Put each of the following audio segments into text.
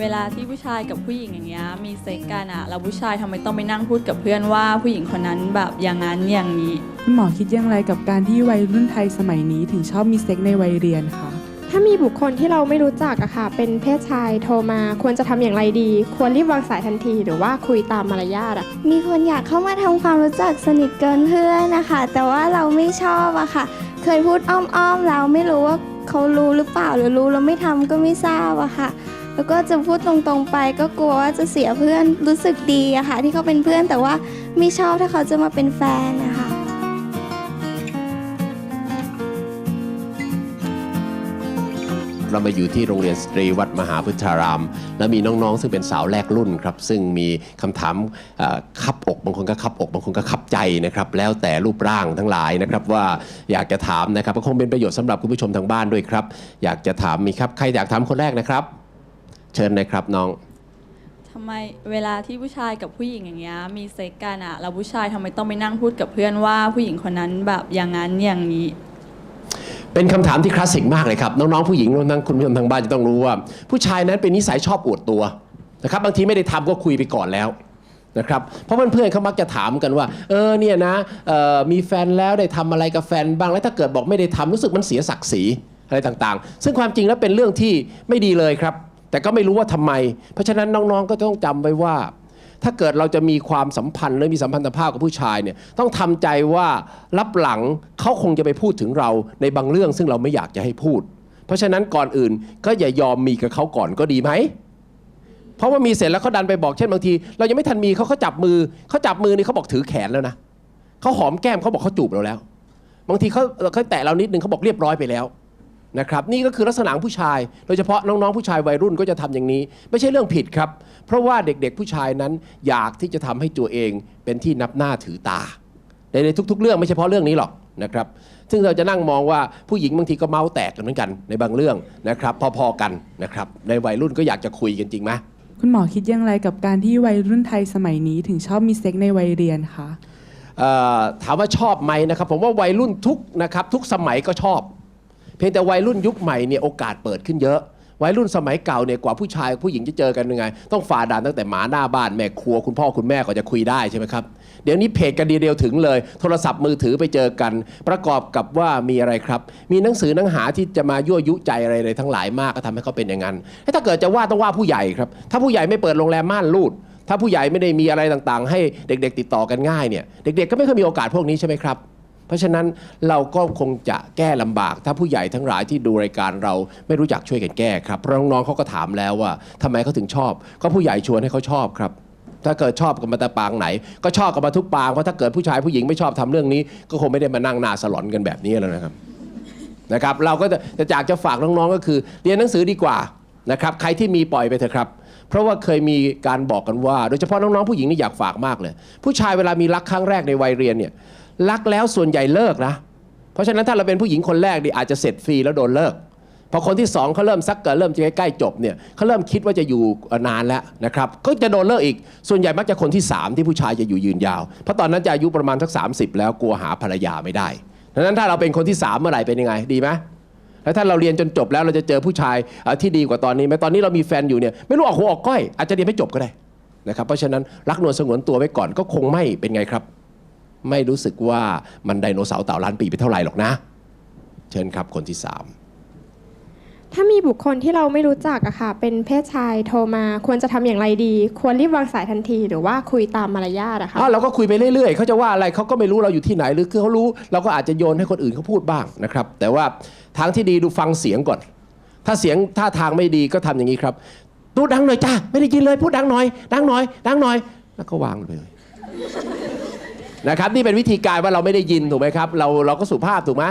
เวลาที่ผู้ชายกับผู้หญิงอย่างเงี้ยมีเซ็กกันอะแล้วผู้ชายทำไมต้องไปนั่งพูดกับเพื่อนว่าผู้หญิงคนนั้นแบบอย่างนั้นอย่างนี้ คุณหมอคิดอย่างไรกับการที่วัยรุ่นไทยสมัยนี้ถึงชอบมีเซ็กในวัยเรียนคะถ้ามีบุคคลที่เราไม่รู้จักอะค่ะ เป็นเพศชายโทรมาควรจะทำอย่างไรดี ควรรีบวางสายทันทีหรือว่าคุยตามมารยาทอะมีคนอยากเข้ามาทำความรู้จักสนิทเกินเพื่อนนะคะ แต่ว่าเราไม่ชอบอะค่ะ เคยพูดอ้อมๆแล้วไม่รู้ว่าเขารู้หรือเปล่าหรือรู้แล้วไม่ทำก็ไม่ทราบอะค่ะ แล้วก็จะพูดตรงๆไปก็กลัวว่าจะเสียเพื่อนรู้สึกดีอะค่ะ ที่เขาเป็นเพื่อนแต่ว่าไม่ชอบถ้าเขาจะมาเป็นแฟนนะคะเรามาอยู่ที่โรงเรียนสตรีวัดมหาพุทธาราม และมีน้องๆ ซึ่งเป็นสาวแรกรุ่นครับ ซึ่งมีคำถามคับอก บางคนก็คับอก บางคนก็คับใจนะครับ แล้วแต่รูปร่างทั้งหลายนะครับ ว่าอยากจะถามนะครับก็คงเป็นประโยชน์สำหรับคุณผู้ชมทางบ้านด้วยครับ อยากจะถามมีครับ ใครอยากถามคนแรกนะครับ เชิญเลยครับน้องทำไมเวลาที่ผู้ชายกับผู้หญิงอย่างเงี้ยมีเซ็กกันอะแล้วผู้ชายทำไมต้องไปนั่งพูดกับเพื่อนว่าผู้หญิงคนนั้นแบบอย่างนั้นอย่างนี้ เป็นคำถามที่คลาสสิกมากเลยครับ น้องๆผู้หญิงรวมทั้งคุณผู้ชมทางบ้านจะต้องรู้ว่า ผู้ชายนั้นเป็นนิสัยชอบอวดตัวนะครับบางทีไม่ได้ทำก็คุยไปก่อนแล้วนะครับเพราะเพื่อนๆเขามักจะถามกันว่า เออเนี่ยนะเอ่อมีแฟนแล้วได้ทำอะไรกับแฟนบ้างแล้วถ้าเกิดบอกไม่ได้ทำรู้สึกมันเสียศักดิ์ศรีอะไรต่างๆ ซึ่งความจริงแล้วเป็นเรื่องที่ไม่ดีเลยครับ แต่ก็ไม่รู้ว่าทำไม เพราะฉะนั้นน้องๆก็ต้องจำไว้ว่า ถ้าเกิดเราจะมีความสัมพันธ์หรือมีสัมพันธภาพกับผู้ชายเนี่ยต้องทำใจว่ารับหลังเขาคงจะไปพูดถึงเราในบางเรื่องซึ่งเราไม่อยากจะให้พูด เพราะฉะนั้นก่อนอื่นก็อย่ายอมมีกับเขาก่อนก็ดีไหมเพราะว่ามีเสร็จแล้วเขาดันไปบอกเช่นบางที เรายังไม่ทันมีเขาเขาจับมือเขาจับมือนี่เขาบอกถือแขนแล้วนะเขาหอมแก้มเขาบอกเขาจูบเราแล้ว บางทีเขาเขาแตะเรานิดนึงเขาบอกเรียบร้อยไปแล้ว นะครับนี่ก็คือลักษณะของผู้ชาย โดยเฉพาะน้องๆผู้ชายวัยรุ่นก็จะทำอย่างนี้ ไม่ใช่เรื่องผิดครับ เพราะว่าเด็กๆผู้ชายนั้นอยากที่จะทำให้ตัวเองเป็นที่นับหน้าถือตาในในทุก ๆ เรื่องไม่เฉพาะเรื่องนี้หรอกนะครับซึ่งเราจะนั่งมองว่าผู้หญิงบางทีก็เมาส์แตกกันเหมือนกันในบางเรื่องนะครับพอๆกันนะครับในวัยรุ่นก็อยากจะคุยกันจริงไหมคุณหมอคิดอย่างไรกับการที่วัยรุ่นไทยสมัยนี้ถึงชอบมีเซ็กในวัยเรียนคะเอ่อถามว่าชอบไหมนะครับผมว่าวัยรุ่นทุกนะครับทุกสมัยก็ชอบ เพียงแต่วัยรุ่นยุคใหม่เนี่ยโอกาสเปิดขึ้นเยอะ วัยรุ่นสมัยเก่าเนี่ยกว่าผู้ชายผู้หญิงจะเจอกันยังไง ต้องฝ่าด่านตั้งแต่หมาหน้าบ้านแม่ครัวคุณพ่อคุณแม่ก็จะคุยได้ใช่ไหมครับเดี๋ยวนี้เพจกันเดียวถึงเลย โทรศัพท์มือถือไปเจอกัน ประกอบกับว่ามีอะไรครับ มีหนังสือหนังหาที่จะมายั่วยุใจอะไรๆทั้งหลายมากก็ทำให้เขาเป็นอย่างนั้นถ้าเกิดจะว่าต้องว่าผู้ใหญ่ครับถ้าผู้ใหญ่ไม่เปิดโรงแรมม่านรูดถ้าผู้ใหญ่ไม่ได้มีอะไรต่างๆ ให้เด็ก ๆ ติดต่อกันง่ายเนี่ยเด็ก ๆ ก็ไม่เคยมีโอกาสพวกนี้ใช่ไหมครับ เพราะฉะนั้นเราก็คงจะแก้ลำบาก ถ้าผู้ใหญ่ทั้งหลายที่ดูรายการเราไม่รู้จักช่วยกันแก้ครับเพราะน้องๆเขาก็ถามแล้วว่าทำไมเขาถึงชอบ ก็ผู้ใหญ่ชวนให้เขาชอบครับถ้าเกิดชอบกันมาแต่ปางไหน ก็ชอบกันมาทุกปางเพราะถ้าเกิดผู้ชายผู้หญิงไม่ชอบทำเรื่องนี้ ก็คงไม่ได้มานั่งหน้าสลอนกันแบบนี้แล้วนะครับนะครับ เราก็จะจะจากจะฝากน้องๆก็คือ เรียนหนังสือดีกว่านะครับใครที่มีปล่อยไปเถอะครับ เพราะว่าเคยมีการบอกกันว่า โดยเฉพาะน้องๆผู้หญิงนี่อยากฝากมากเลย ผู้ชายเวลามีรักครั้งแรกในวัยเรียนเนี่ย รักแล้วส่วนใหญ่เลิกนะ เพราะฉะนั้นถ้าเราเป็นผู้หญิงคนแรกดีอาจจะเสร็จฟรีแล้วโดนเลิกพอคนที่สองเขาเริ่มซักเกิดเริ่มจะใกล้ๆจบเนี่ยเขาเริ่มคิดว่าจะอยู่นานแล้วนะครับก็จะโดนเลิกอีก ส่วนใหญ่มักจะคนที่สามที่ผู้ชายจะอยู่ยืนยาว เพราะตอนนั้นจะอายุประมาณสัก 30 แล้วกลัวหาภรรยาไม่ได้ดังนั้นถ้าเราเป็นคนที่สามเมื่อไหร่เป็นยังไงดีไหมแล้วถ้าเราเรียนจนจบแล้วเราจะเจอผู้ชายที่ดีกว่าตอนนี้ไหมตอนนี้เรามีแฟนอยู่เนี่ยไม่รู้ออกหัวออกก้อยอาจจะเรียนไม่จบก็ได้นะครับเพราะฉะนั้นรักนวลสงวนตัวไว้ก่อนก็คงไม่เป็นไงครับ ไม่รู้สึกว่ามันไดโนเสาร์เต่าล้านปีไปเท่าไหร่หรอกนะ เชิญครับคนที่สามถ้ามีบุคคลที่เราไม่รู้จักอะค่ะ เป็นเพศชายโทรมาควรจะทำอย่างไรดี ควรรีบวางสายทันทีหรือว่าคุยตามมารยาทอะค่ะ อ้าวเราก็คุยไปเรื่อยๆ เขาจะว่าอะไรเขาก็ไม่รู้เราอยู่ที่ไหนหรือคือเขารู้ เราก็อาจจะโยนให้คนอื่นเขาพูดบ้างนะครับ แต่ว่าทางที่ดีดูฟังเสียงก่อน ถ้าเสียงท่าทางไม่ดีก็ทำอย่างนี้ครับพูดดังหน่อยจ้าไม่ได้ยินเลยพูดดังหน่อย ดังหน่อย ดังหน่อย แล้วก็วางเลย นะครับนี่เป็นวิธีการว่าเราไม่ได้ยินถูกไหมครับเราเราก็สุภาพถูกไหม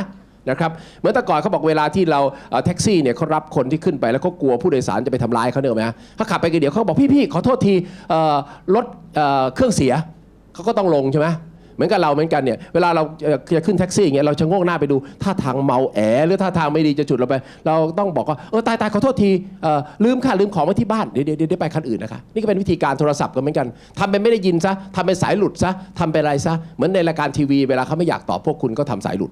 นะครับเหมื่อนแต่ก่อนเขาบอกเวลาที่เราเอ่อแท็กซี่เนี่ยเขารับคนที่ขึ้นไปแล้วเขากลัวผู้โดยสารจะไปทำร้ายเขาเนี่ยไหมฮะเขาขับไปกันเดี๋ยวเขาบอกพี่พี่ขอโทษทีเอ่อรถเอ่อเครื่องเสียเขาก็ต้องลงใช่ไหม เหมือนกับเราเหมือนกันเนี่ยเวลาเราจะขึ้นแท็กซี่อย่างเงี้ยเราจะโงกหน้าไปดูท่าทางเมาแอหรือท่าทางไม่ดีจะฉุดเราไป เราต้องบอกว่าเออตายตายขอโทษทีลืมค่ะลืมของไว้ที่บ้านเดี๋ยวเดี๋ยวเดี๋ยวไปคันอื่นนะคะนี่ก็เป็นวิธีการโทรศัพท์กันเหมือนกันทำเป็นไม่ได้ยินซะทำเป็นสายหลุดซะทำเป็นอะไรซะเหมือนในรายการทีวี เวลาเขาไม่อยากตอบพวกคุณก็ทำสายหลุด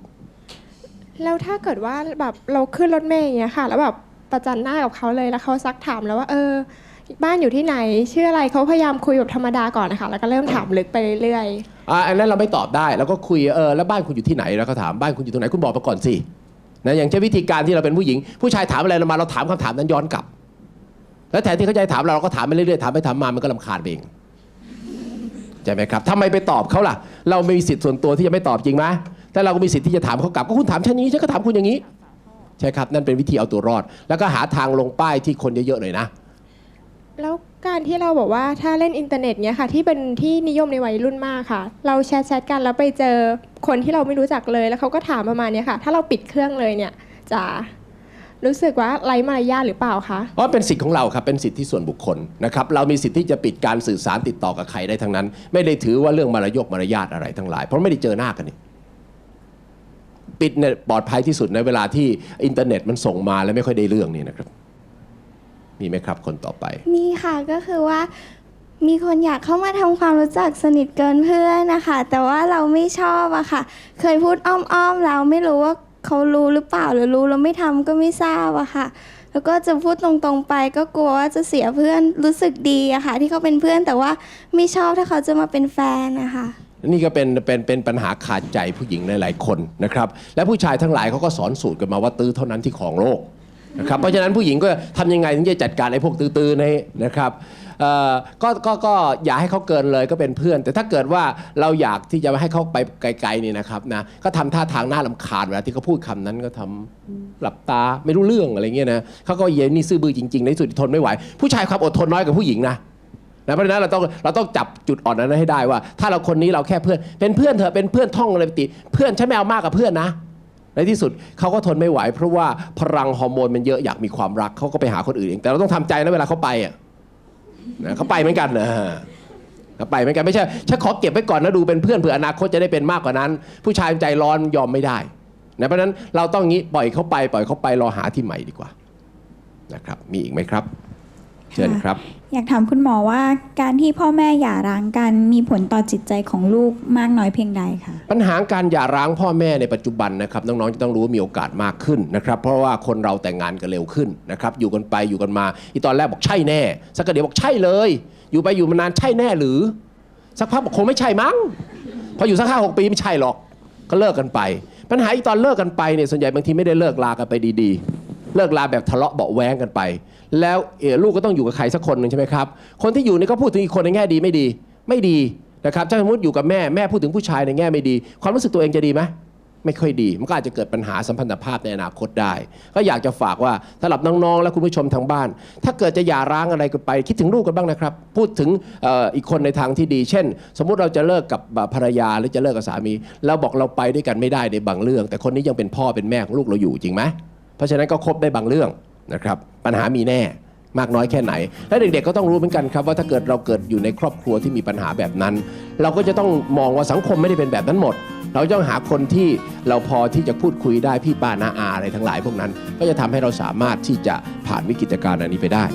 แล้วถ้าเกิดว่าแบบเราขึ้นรถเมย์อย่างเงี้ยค่ะ แล้วแบบประจันหน้ากับเขาเลยแล้วเขาซักถามแล้วว่าเออ บ้านอยู่ที่ไหนชื่ออะไรเขาพยายามคุยแบบธรรมดาก่อนนะคะแล้วก็เริ่มถามลึกไปเรื่อยๆอ่าอันนั้นเราไม่ตอบได้เราก็คุยเออแล้วบ้านคุณอยู่ที่ไหนแล้วก็ถามบ้านคุณอยู่ตรงไหนคุณบอกมาก่อนสินะอย่างเช่นวิธีการที่เราเป็นผู้หญิง ผู้ชายถามอะไรเรามาเราถามคำถามนั้นย้อนกลับ แล้วแทนที่เขาจะถามเราเราก็ถามไปเรื่อยๆถามไปถามมามันก็ลำคาญเองใช่ไหมครับทำไมไปตอบเขาล่ะ เรามีสิทธิ์ส่วนตัวที่จะไม่ตอบจริงไหมแต่เราก็มีสิทธิ์ที่จะถามเขากลับก็คุณถามฉันนี้ฉันก็ถามคุณอย่างนี้ใช่ครับนั่นเป็นวิธีเอาตัวรอด แล้วก็หาทางลงป้ายที่คนเยอะๆหน่อยนะ แล้วการที่เราบอกว่าถ้าเล่นอินเทอร์เน็ตเนี้ยค่ะ ที่เป็นที่นิยมในวัยรุ่นมากค่ะ เราแชทแชทกันแล้วไปเจอคนที่เราไม่รู้จักเลย แล้วเขาก็ถามประมาณเนี้ยค่ะ ถ้าเราปิดเครื่องเลยเนี่ยจะรู้สึกว่าไร้มารยาทหรือเปล่าคะเพราะเป็นสิทธิ์ของเราครับ เป็นสิทธิส่วนบุคคลนะครับ เรามีสิทธิ์ที่จะปิดการสื่อสารติดต่อกับใครได้ทั้งนั้น ไม่ได้ถือว่าเรื่องมารยกมารยาทอะไรทั้งหลาย เพราะไม่ได้เจอหน้ากันนี่ปิดเนี่ยปลอดภัยที่สุดในเวลาที่อินเทอร์เน็ตมันส่งมาแล้วไม่ค่อยได้เรื่องนี่นะครับ มีไหมครับคนต่อไป มีค่ะก็คือว่า มีคนอยากเข้ามาทำความรู้จักสนิทเกินเพื่อนนะคะ แต่ว่าเราไม่ชอบอะค่ะ เคยพูดอ้อมๆเราไม่รู้ว่าเขารู้หรือเปล่าหรือรู้แล้วไม่ทำก็ไม่ทราบอะค่ะ แล้วก็จะพูดตรงๆไปก็กลัวว่าจะเสียเพื่อนรู้สึกดีอะค่ะ ที่เขาเป็นเพื่อนแต่ว่าไม่ชอบถ้าเขาจะมาเป็นแฟนนะคะนี่ก็เป็นเป็นเป็นปัญหาขาดใจผู้หญิงหลายๆคนนะครับ และผู้ชายทั้งหลายเขาก็สอนสูตรกันมาว่าตื้อเท่านั้นที่ของโลก นะครับเพราะฉะนั้นผู้หญิงก็ทำยังไงถึงจะจัดการไอ้พวกตื้อๆนี้นะครับเอ่อก็ก็ก็อย่าให้เขาเกินเลยก็เป็นเพื่อน แต่ถ้าเกิดว่าเราอยากที่จะให้เขาไปไกลๆนี่นะครับนะก็ทำท่าทางน่าลำคาญเวลาที่เขาพูดคำนั้นก็ทำหลับตาไม่รู้เรื่องอะไรเงี้ยนะเขาก็เย็นนี่ซื่อบื้อจริงๆในที่สุดทนไม่ไหว ผู้ชายความอดทนน้อยกว่าผู้หญิงนะนะเพราะฉะนั้นเราต้องเราต้องจับจุดอ่อนนั้นให้ได้ว่า ถ้าเราคนนี้เราแค่เพื่อนเป็นเพื่อนเถอะเป็นเพื่อนท่องอะไรปกติ เพื่อนฉันไม่เอามากกับเพื่อนนะ ในที่สุดเขาก็ทนไม่ไหว เพราะว่าพลังฮอร์โมนมันเยอะอยากมีความรักเขาก็ไปหาคนอื่นเองแต่เราต้องทำใจนะเวลาเขาไปอะนะเขาไปเหมือนกันนะเขาไปเหมือนกันไม่ใช่ฉันขอเก็บไว้ก่อนนะดูเป็นเพื่อนเผื่ออนาคตจะได้เป็นมากกว่านั้น ผู้ชายใจร้อนยอมไม่ได้นะเพราะฉะนั้นเราต้องงี้ปล่อยเขาไป ปล่อยเขาไปรอหาที่ใหม่ดีกว่านะครับมีอีกไหมครับ เชิญครับ อยากถามคุณหมอว่าการที่พ่อแม่หย่าร้างกันมีผลต่อจิตใจของลูกมากน้อยเพียงใดคะปัญหาการหย่าร้างพ่อแม่ในปัจจุบันนะครับน้องๆจะต้องรู้ว่ามีโอกาสมากขึ้นนะครับเพราะว่าคนเราแต่งงานกันเร็วขึ้นนะครับอยู่กันไปอยู่กันมาอีตอนแรกบอกใช่แน่ สักกระเดี๋ยวบอกใช่เลย อยู่ไปอยู่มานานใช่แน่หรือ สักพักบอกคงไม่ใช่มั้งพออยู่สักห้าหกปีไม่ใช่หรอกก็เลิกกันไป ปัญหาอีตอนเลิกกันไปเนี่ยส่วนใหญ่บางทีไม่ได้เลิกลากันไปดีๆ เลิกลาแบบทะเลาะเบาแว้งกันไป แล้วเออลูกก็ต้องอยู่กับใครสักคนหนึ่งใช่ไหมครับ คนที่อยู่นี่ก็พูดถึงอีกคนในแง่ดีไม่ดี ไม่ดีนะครับถ้าสมมติอยู่กับแม่แม่พูดถึงผู้ชายในแง่ไม่ดี ความรู้สึกตัวเองจะดีไหมไม่ค่อยดี มันก็อาจจะเกิดปัญหาสัมพันธภาพในอนาคตได้ ก็อยากจะฝากว่าสำหรับน้องๆ และคุณผู้ชมทางบ้าน ถ้าเกิดจะหย่าร้างอะไรกันไป คิดถึงลูกกันบ้างนะครับ พูดถึงอออีกคนในทางที่ดี เช่น สมมุติเราจะเลิกกับภรรยาหรือจะเลิกกับสามีเราบอกเราไปด้วยกันไม่ได้ในบางเรื่อง แต่คนนี้ยังเป็นพ่อเป็นแม่ของลูกเราอยู่จริงไหม เพราะฉะนั้นก็คบได้บางเรื่องนะครับปัญหามีแน่มากน้อยแค่ไหน และเด็กๆก็ต้องรู้เหมือนกันครับว่าถ้าเกิดเราเกิดอยู่ในครอบครัวที่มีปัญหาแบบนั้น เราก็จะต้องมองว่าสังคมไม่ได้เป็นแบบนั้นหมด เราต้องหาคนที่เราพอที่จะพูดคุยได้พี่ป้านาอาอะไรทั้งหลายพวกนั้น ก็จะทำให้เราสามารถที่จะผ่านวิกฤตการณ์อันนี้ไปได้